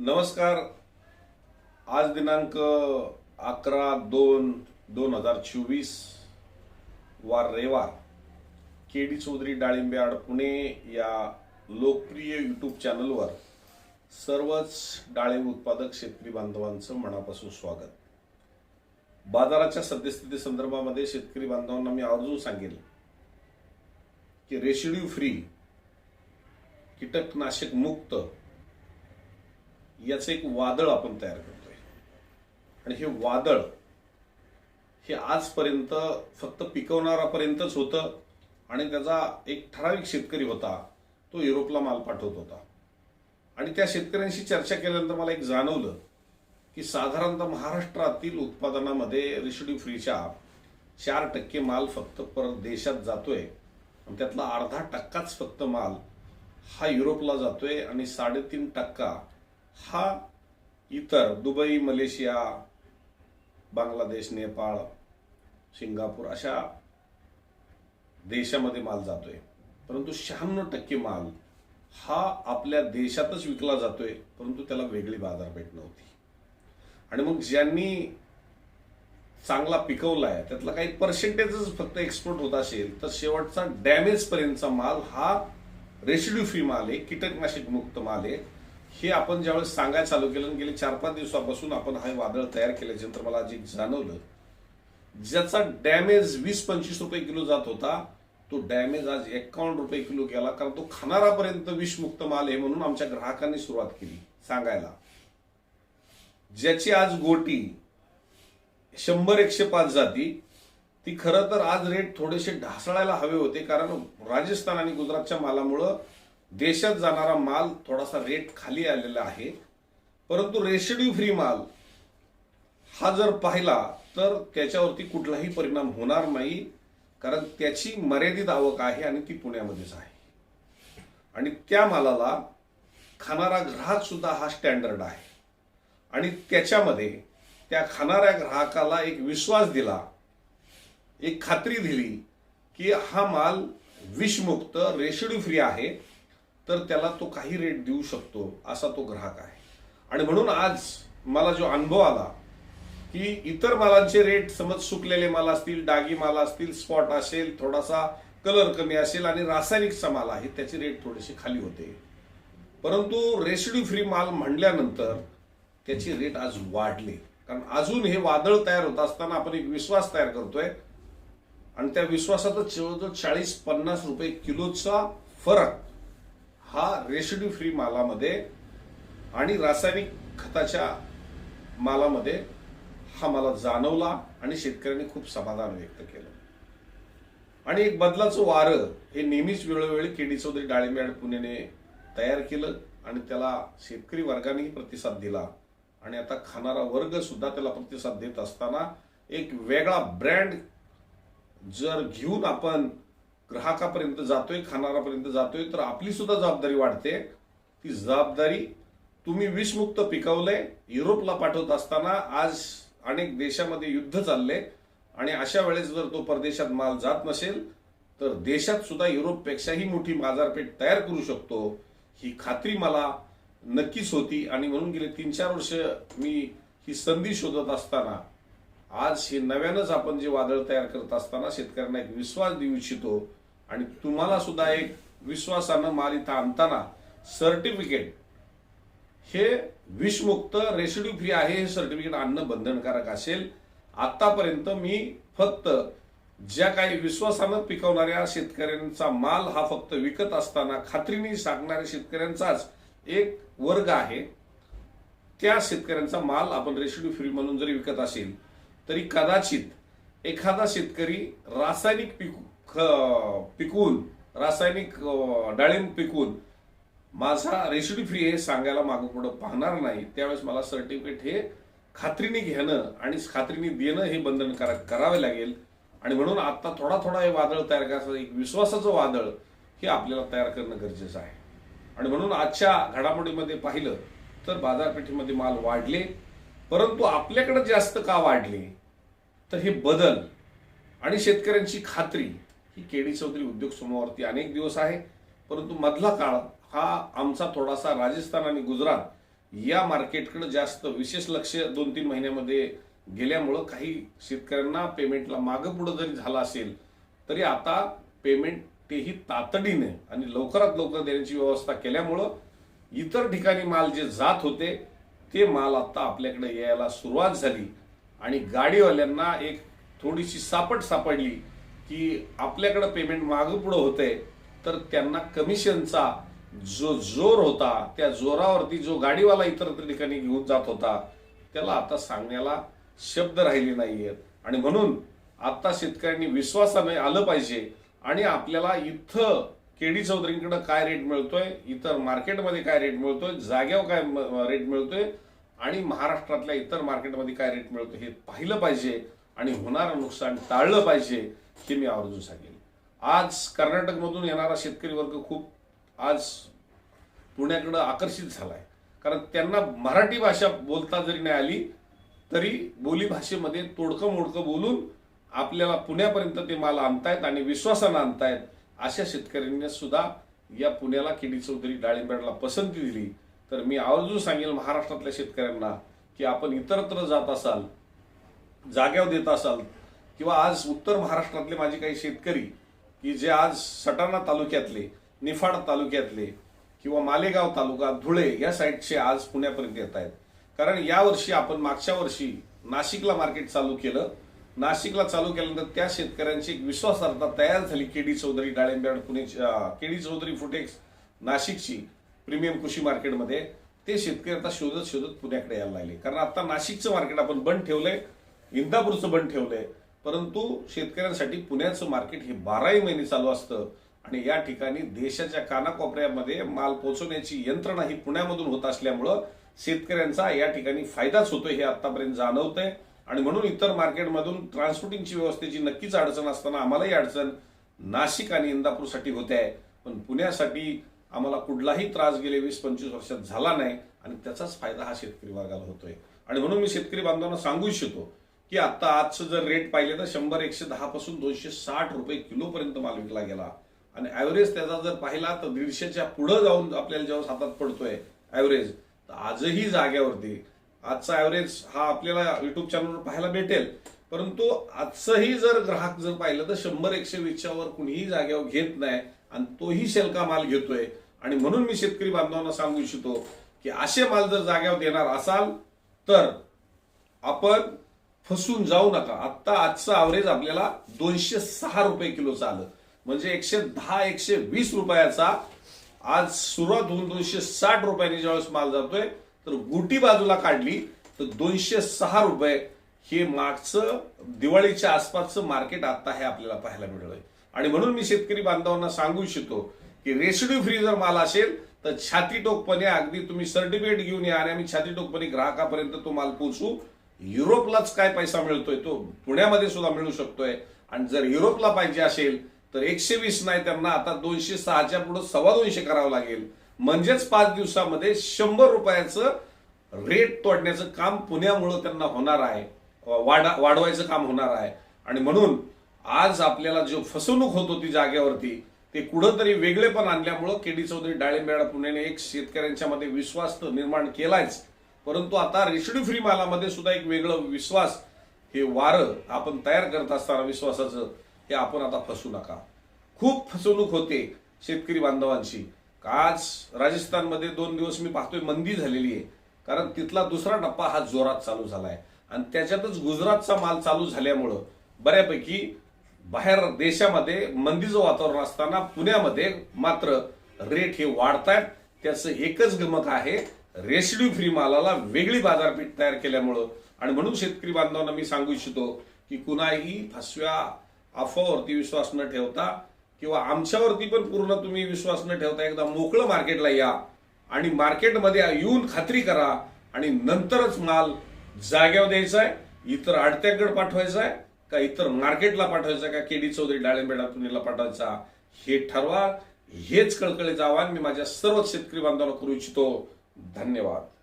नमस्कार. आज दिनांक अकरा दोन दोन हजार चोवीस वार रविवार. के डी चौधरी डाळिंब्याड पुणे या लोकप्रिय यूट्यूब चॅनलवर सर्वच डाळिंब उत्पादक शेतकरी बांधवांचं मनापासून स्वागत. बाजाराच्या सद्यस्थिती संदर्भामध्ये शेतकरी बांधवांना मी आवर्जून सांगेल की रेशिड्यू फ्री कीटकनाशक मुक्त याचं एक वादळ आपण तयार करतोय. आणि हे वादळ हे आजपर्यंत फक्त पिकवणारापर्यंतच होतं आणि त्याचा एक ठराविक शेतकरी होता तो युरोपला माल पाठवत होता. आणि त्या शेतकऱ्यांशी चर्चा केल्यानंतर मला एक जाणवलं की साधारणतः महाराष्ट्रातील उत्पादनामध्ये रेशिड्यू फ्रीच्या चार टक्के माल फक्त परदेशात जातोय आणि त्यातला अर्धा टक्काच फक्त माल हा युरोपला जातोय आणि साडेतीन टक्का हा इतर Dubai Malaysia Bangladesh Nepal Singapore अशा देशामध्ये माल जातोय. परंतु शहाण्णव टक्के माल हा आपल्या देशातच विकला जातोय परंतु त्याला वेगळी बाजारपेठ नव्हती. आणि मग ज्यांनी चांगला पिकवलाय त्यातला काही पर्सेंटेजच फक्त एक्सपोर्ट होत असेल तर शेवटचा डॅमेज पर्यंतचा माल हा रेसिड्यू फ्री माल आहे कीटकनाशक मुक्त माल आहे. हे आपण ज्यावेळेस सांगायला चालू केलं गेले चार पाच दिवसापासून आपण हा वादळ तयार केल्याच्यानंतर मला जे जाणवलं. ज्याचा डॅमेज वीस पंचवीस रुपये किलो जात होता तो डॅमेज आज एकावन्न रुपये किलो गेला कारण तो खाणारापर्यंत विषमुक्त माल आहे म्हणून आमच्या ग्राहकांनी सुरुवात केली सांगायला. ज्याची आज गोटी शंभर एकशे पाच जाती ती खरं तर आज रेट थोडेसे ढासळायला हवे होते कारण राजस्थान आणि गुजरातच्या मालामुळं देशात जाणारा माल थोडासा रेट खाली आलेला आहे. परंतु रेशेड्यू फ्री माल हा जर पाहिला तर त्याच्यावरती कुठलाही परिणाम होणार नाही कारण त्याची मर्यादित आवक आहे आणि ती पुण्यामध्येच आहे. आणि त्या मालाला खाणारा ग्राहक सुद्धा हा स्टँडर्ड आहे. आणि त्याच्यामध्ये त्या खाणाऱ्या ग्राहकाला एक विश्वास दिला एक खात्री दिली की हा माल विषमुक्त रेशेड्यू फ्री आहे. तर त्याला तो काही रेट देऊ शकतो असा तो ग्राहक आहे. आणि म्हणून आज मला जो अनुभव आला की इतर मालांचे रेट समज सुकलेले माल असतील डागी माल असतील स्पॉट असेल थोडासा कलर कमी असेल आणि रासायनिकचा माल आहे त्याचे रेट थोडेसे खाली होते. परंतु रेसिड्यू फ्री माल म्हणल्यानंतर त्याचे रेट आज वाढले. कारण अजून हे वादळ तयार होत असताना आपण एक विश्वास तयार करतोय. आणि त्या विश्वासातच जवळजवळ चाळीस पन्नास रुपये किलोचा फरक हा रेसिड्यू फ्री मालामध्ये आणि रासायनिक खताच्या मालामध्ये हा मला जाणवला आणि शेतकऱ्यांनी खूप समाधान व्यक्त केलं. आणि एक बदलाचं वारं हे नेहमीच वेळोवेळी केडी चौधरी डाळिंब्याड पुणेने तयार केलं आणि त्याला शेतकरी वर्गानेही प्रतिसाद दिला. आणि आता खाणारा वर्ग सुद्धा त्याला प्रतिसाद देत असताना एक वेगळा ब्रँड जर घेऊन आपण ग्राहकापर्यंत जातोय खाणारापर्यंत जातोय तर आपली सुद्धा जबाबदारी वाढते. ती जबाबदारी तुम्ही विषमुक्त पिकवलंय युरोपला पाठवत असताना आज अनेक देशामध्ये युद्ध चालले आणि अशा वेळेस जर तो परदेशात माल जात नसेल तर देशात सुद्धा युरोपपेक्षाही मोठी बाजारपेठ तयार करू शकतो. ही खात्री मला नक्कीच होती आणि म्हणून गेले तीन चार वर्ष मी ही संधी शोधत असताना आज हे नव्यानंच आपण जे वादळ तयार करत असताना शेतकऱ्यांना एक विश्वास देऊ इच्छितो. आणि तुम्हाला सुद्धा एक विश्वासानं माल इथं आणताना सर्टिफिकेट हे विषमुक्त रेसिड्यू फ्री आहे हे सर्टिफिकेट आणणं बंधनकारक असेल. आतापर्यंत मी फक्त ज्या काही विश्वासानं पिकवणाऱ्या शेतकऱ्यांचा माल हा फक्त विकत असताना खात्रीने सांगणाऱ्या शेतकऱ्यांचाच एक वर्ग आहे. त्या शेतकऱ्यांचा माल आपण रेसिड्यू फ्री म्हणून जरी विकत असेल तरी कदाचित एखादा शेतकरी रासायनिक पिकू ख- पिकवून रासायनिक डाळिंब पिकवून माझा रेसिड्यू फ्री हे सांगायला मागं पुढं पाहणार नाही. त्यावेळेस मला सर्टिफिकेट हे खात्रीने घेणं आणि खात्रीने देणं हे बंधनकारक करावे लागेल. आणि म्हणून आता थोडा थोडा हे वादळ तयार करायचं एक विश्वासाचं वादळ हे आपल्याला तयार करणं गरजेचं आहे. आणि म्हणून आजच्या घडामोडीमध्ये पाहिलं तर बाजारपेठेमध्ये माल वाढले परंतु आपल्याकडे जास्त का वाढले? तर हे बदल आणि शेतकऱ्यांची खात्री ही केडी चौधरी उद्योग समूहावरती अनेक दिवस आहे परंतु मधला काळ हा आमचा थोडासा राजस्थान आणि गुजरात या मार्केटकडे जास्त विशेष लक्ष दोन तीन महिन्यामध्ये गेल्यामुळं काही शेतकऱ्यांना पेमेंटला मागं पुढं जरी झालं असेल तरी आता पेमेंट तेही तातडीने आणि लवकरात लवकर देण्याची व्यवस्था केल्यामुळं इतर ठिकाणी माल जे जात होते ते माल आता आपल्याकडे यायला सुरुवात झाली आणि गाडीवाल्यांना एक थोडीशी सापट सापडली की आपल्याकडं पेमेंट मागं पुढं होते तर त्यांना कमिशनचा जो जोर होता त्या जोरावरती जो गाडीवाला इतर ठिकाणी घेऊन जात होता त्याला आता सांगण्याला शब्द राहिले नाहीयेत. आणि म्हणून आता शेतकऱ्यांनी विश्वासाने आलं पाहिजे आणि आपल्याला इथं केडी चौधरींकडे काय रेट मिळतोय इतर मार्केटमध्ये काय रेट मिळतोय जाग्यावर काय रेट मिळतोय आणि महाराष्ट्रातल्या इतर मार्केटमध्ये काय रेट मिळतोय हे पाहिलं पाहिजे. आणि होणारं नुकसान टाळलं पाहिजे हे मी आवर्जून सांगेन. आज कर्नाटकमधून येणारा शेतकरी वर्ग खूप आज पुण्याकडं आकर्षित झालाय. कारण त्यांना मराठी भाषा बोलता जरी नाही आली तरी बोली भाषेमध्ये तोडकं मोडकं बोलून आपल्याला पुण्यापर्यंत ते माल आणतायत आणि विश्वासानं आणतायत अशा शेतकऱ्यांनी सुद्धा या पुण्याला केडी चौधरी डाळिंब्याला पसंती दिली. तर मी आवर्जून सांगेल महाराष्ट्रातल्या शेतकऱ्यांना की आपण इतरत्र जात असाल जाग्यावर देत असाल किंवा आज उत्तर महाराष्ट्रातले माझे काही शेतकरी की जे आज सटाणा तालुक्यातले निफाड तालुक्यातले किंवा मालेगाव तालुका धुळे या साईडचे आज पुण्यापर्यंत येत आहेत. कारण यावर्षी आपण मागच्या वर्षी नाशिकला मार्केट चालू केलं. नाशिकला चालू केल्यानंतर त्या शेतकऱ्यांची एक विश्वासार्हता तयार झाली. केडी चौधरी डाळिंब्याड पुणे केडी चौधरी फुटेक्स नाशिकची प्रीमियम कृषी मार्केटमध्ये ते शेतकरी आता शोधत शोधत पुण्याकडे यायला लागले. कारण आता नाशिकचं मार्केट आपण बंद ठेवलंय. इंदापूरचं बंद ठेवलंय. परंतु शेतकऱ्यांसाठी पुण्याचं मार्केट हे बाराही महिने चालू असतं आणि या ठिकाणी देशाच्या कानाकोपऱ्यामध्ये माल पोहोचवण्याची यंत्रणा ही पुण्यामधून होत असल्यामुळं शेतकऱ्यांचा या ठिकाणी फायदाच होतोय हे आतापर्यंत जाणवतंय. आणि म्हणून इतर मार्केटमधून ट्रान्सपोर्टिंगची व्यवस्थेची नक्कीच अडचण असताना आम्हालाही अडचण नाशिक आणि इंदापूरसाठी होते आहे पण पुण्यासाठी आम्हाला कुठलाही त्रास गेले वीस पंचवीस वर्षात झाला नाही आणि त्याचाच फायदा हा शेतकरी वर्गाला होतोय. आणि म्हणून मी शेतकरी बांधवांना सांगू इच्छितो की आता आजचं जर रेट पाहिले तर शंभर एकशे दहा पासून दोनशे साठ रुपये किलोपर्यंत माल विकला गेला. आणि ॲव्हरेज त्याचा जर पाहिला तर दीडशेच्या पुढं जाऊन आपल्याला जेव्हा हातात पडतोय ॲव्हरेज तर आजही जाग्यावरती आजचा ॲव्हरेज हा आपल्याला युट्यूब चॅनलवर पाहायला भेटेल. परंतु आजचंही जर ग्राहक जर पाहिलं तर शंभर एकशे वीसच्या वर कुणीही जागेवर घेत नाही आणि तोही शेलका माल घेतोय. आणि म्हणून मी शेतकरी बांधवांना सांगू इच्छितो की असे माल जर जाग्यावर देणार असाल तर आपण फसून जाऊ नका. आत्ता आजचं ॲव्हरेज आपल्याला दोनशे सहा रुपये किलोचं आलं म्हणजे एकशे दहा एकशे वीस रुपयाचा आज सुरुवात होऊन दोनशे साठ रुपयांनी ज्यावेळेस माल जातोय तर गुटी बाजूला काढली तर दोनशे सहा रुपये हे मागचं दिवाळीच्या आसपासचं मार्केट आता हे आपल्याला पाहायला मिळालंय. आणि म्हणून मी शेतकरी बांधवांना सांगू इच्छितो की रेसिड्यू फ्री जर माल असेल तर छाती टोकपणे अगदी तुम्ही सर्टिफिकेट घेऊन या आणि आम्ही छाती टोकपणे ग्राहकापर्यंत तो माल पोहोचू. युरोपलाच काय पैसा मिळतोय तो पुण्यामध्ये सुद्धा मिळू शकतोय. आणि जर युरोपला पाहिजे असेल तर एकशे वीस नाही त्यांना आता दोनशे सहाच्या पुढे सव्वा दोनशे करावं लागेल. म्हणजेच पाच दिवसामध्ये शंभर रुपयाचं रेट तोडण्याचं काम पुण्यामुळं त्यांना होणार आहे. वाढा वाढवायचं काम होणार आहे. आणि म्हणून आज आपल्याला जो फसवणूक होत होती जागेवरती ते कुठंतरी वेगळेपण आणल्यामुळं केडी चौधरी डाळिंबेडा पुण्याने एक शेतकऱ्यांच्या मध्ये विश्वास तर निर्माण केलाच परंतु आता रेसिड्यू फ्री मालामध्ये सुद्धा एक वेगळं विश्वास हे वारं आपण तयार करत असताना विश्वासाचं हे आपण आता फसू नका. खूप फसवणूक होते शेतकरी बांधवांची. आज राजस्थानमध्ये दोन दिवस मी पाहतोय मंदी झालेली आहे. कारण तिथला दुसरा टप्पा हा जोरात चालू झाला आहे आणि त्याच्यातच गुजरातचा माल चालू झाल्यामुळं बऱ्यापैकी बाहेर देशामध्ये मंदीचं वातावरण असताना पुण्यामध्ये मात्र रेट हे वाढतायत. त्याचं एकच गमक आहे रेसिड्यू फ्री मालाला वेगळी बाजारपेठ तयार केल्यामुळं आणि म्हणून शेतकरी बांधवांना मी सांगू इच्छितो की कुणाही फसव्या अफवावरती विश्वास न ठेवता किंवा आमच्यावरती पण पूर्ण तुम्ही विश्वास न ठेवता एकदा मोकळं मार्केटला या आणि मार्केटमध्ये येऊन खात्री करा आणि नंतरच माल जाग्यावर द्यायचा आहे इतर आडत्याकडे पाठवायचा आहे का इतर मार्केटला पाठवायचा का केडी चौधरी डाळिंबेडा पुणेला पाठवायचा हे ठरवा हेच कळकळीचं आव्हान मी माझ्या सर्व शेतकरी बांधवांना करू इच्छितो. धन्यवाद.